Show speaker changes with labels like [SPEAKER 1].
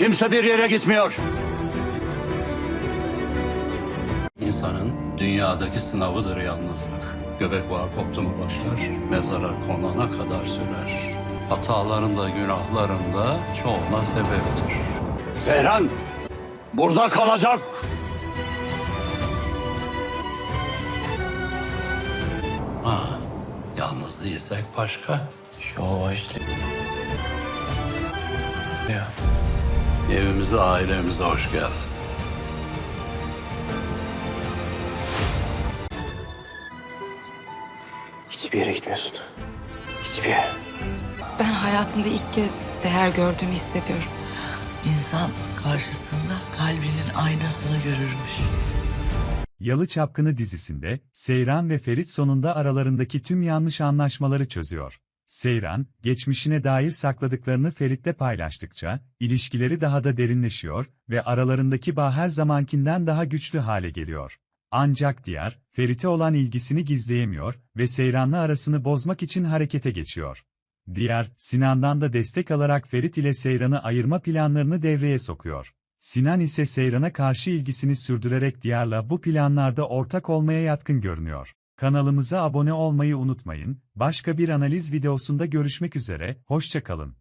[SPEAKER 1] Kimse bir yere gitmiyor.
[SPEAKER 2] İnsanın dünyadaki sınavıdır yalnızlık. Göbek bağı koptu mu başlar, mezara konana kadar sürer. Hataların da günahların da çoğuna sebeptir.
[SPEAKER 1] Seyran burada kalacak.
[SPEAKER 2] Ha, yalnız değilsek başka.
[SPEAKER 3] Yo işte. Ya.
[SPEAKER 2] Evimize, ailemize hoş geldin.
[SPEAKER 3] Hiçbir yere gitmiyorsun. Hiçbir yere.
[SPEAKER 4] Ben hayatımda ilk kez değer gördüğümü hissediyorum.
[SPEAKER 5] İnsan karşısında kalbinin aynasını görürmüş.
[SPEAKER 6] Yalı Çapkını dizisinde, Seyran ve Ferit sonunda aralarındaki tüm yanlış anlaşmaları çözüyor. Seyran, geçmişine dair sakladıklarını Ferit'le paylaştıkça, ilişkileri daha da derinleşiyor ve aralarındaki bağ her zamankinden daha güçlü hale geliyor. Ancak Diyar, Ferit'e olan ilgisini gizleyemiyor ve Seyran'la arasını bozmak için harekete geçiyor. Diyar, Sinan'dan da destek alarak Ferit ile Seyran'ı ayırma planlarını devreye sokuyor. Sinan ise Seyran'a karşı ilgisini sürdürerek Diyar'la bu planlarda ortak olmaya yatkın görünüyor. Kanalımıza abone olmayı unutmayın, başka bir analiz videosunda görüşmek üzere, hoşçakalın.